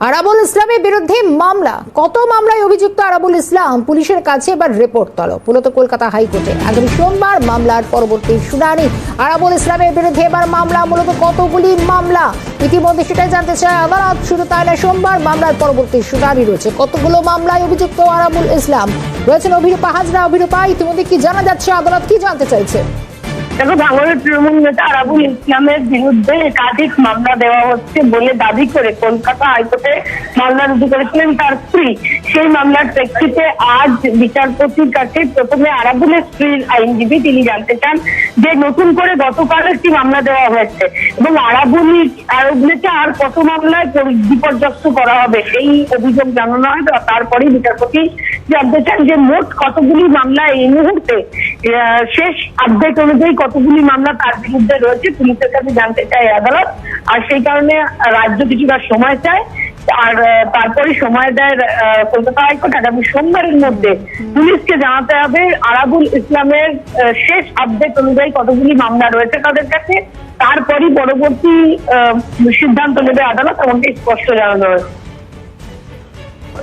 আরাবুল ইসলামের বিরুদ্ধে মামলা। কত মামলায় অভিযুক্ত আরাবুল ইসলাম? পুলিশের কাছে এবার রিপোর্ট তলব। মূলত কলকাতা হাইকোর্টে। আগামী সোমবার মামলার পরবর্তী শুনানি। আরাবুল ইসলামের বিরুদ্ধে এবার মামলা। মূলত কতগুলি মামলা? ইতিমধ্যে সেটাই জানতে চায় আদালত। শুধু তাই না সোমবার মামলার পরবর্তী শুনানি রয়েছে। কতগুলো মামলায় অভিযুক্ত আরাবুল ইসলাম? রয়েছেন অভিরূপা হাজরা, অভিরূপা। ইতিমধ্যে কি জানা যাচ্ছে? আদালত কি জানতে চাইছে? দেখো ভাঙড়ের তৃণমূল নেতা আরাবুল ইসলামের বিরুদ্ধে একাধিক মামলা দেওয়া হচ্ছে বলে দাবি করে কলকাতা হাইকোর্টে মামলা রুজু করেছিলেন তার স্ত্রী। সেই মামলার প্রেক্ষিতে আজ বিচারপতির কাছে প্রথমে আরাবুলের স্ত্রীর আইনজীবী তিনি জানতে চান যে নতুন করে গতকাল একটি মামলা দেওয়া হয়েছে এবং আরাবুল আরাবুলকে আর কত মামলায় পরি- বিপর্যস্ত করা হবে সেই অভিযোগ জানানো হয় তারপরেই বিচারপতি জানতে চান যে মোট কতগুলি মামলা এই মুহূর্তে শেষ আপডেট অনুযায়ী কতগুলি মামলা তার বিরুদ্ধে রয়েছে, পুলিশের কাছে জানতে চায় আদালত। আর সেই কারণে রাজ্য কিছুটা সময় চায়, আর তারপরে সময় দেয় কলকাতা হাইকোর্ট আগামী সোমবারের মধ্যে পুলিশকে জানাতে হবে। আরাবুল ইসলামের শেষ আপডেট অনুযায়ী কতগুলি মামলা রয়েছে তাদের কাছে, তারপরই পরবর্তী সিদ্ধান্ত নেবে আদালত এমনকি স্পষ্ট জানানো হয়েছে।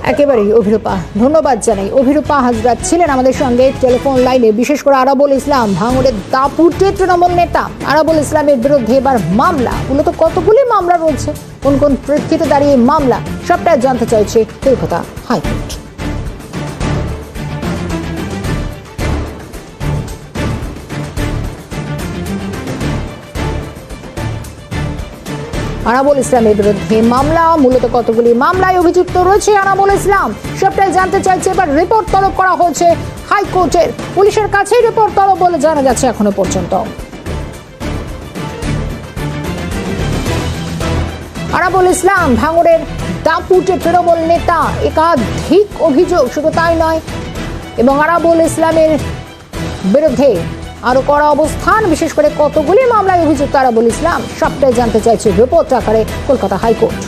একেবারেই অভিরূপা। ধন্যবাদ জানাই। অভিরূপা হাজরা ছিলেন আমাদের সঙ্গে টেলিফোন লাইনে, বিশেষ করে আরাবুল ইসলাম, ভাঙড়ের দাপুটে তৃণমূল নেতা। আরাবুল ইসলামের বিরুদ্ধে এবার মামলা। মূলত কতগুলি মামলা রয়েছে? কোন কোন প্রেক্ষিতে দাঁড়িয়ে মামলা? সবটাই জানতে চাইছে কলকাতা হাইকোর্ট। আনাবুল ইসলামের বিরুদ্ধে মামলা। মূলত কতগুলি মামলায় অভিযুক্ত রয়েছে আনাবুল ইসলাম? সবটাই জানতে চাইছে, এবার রিপোর্ট তলব করা হয়েছে হাইকোর্টের। পুলিশের কাছেই রিপোর্ট তলব বলে জানা যাচ্ছে এখনও পর্যন্ত। আরাবুল ইসলাম, ভাঙড়ের দাপুটে তৃণমূল নেতা, একাধিক অভিযোগ, শুধু তাই নয়, এবং আরাবুল ইসলামের বিরুদ্ধে আরও কড়া অবস্থান, বিশেষ করে কতগুলি মামলায় অভিযুক্ত তারা বলেছিলাম সবটাই জানতে চাইছে রিপোর্ট আকারে কলকাতা হাইকোর্ট।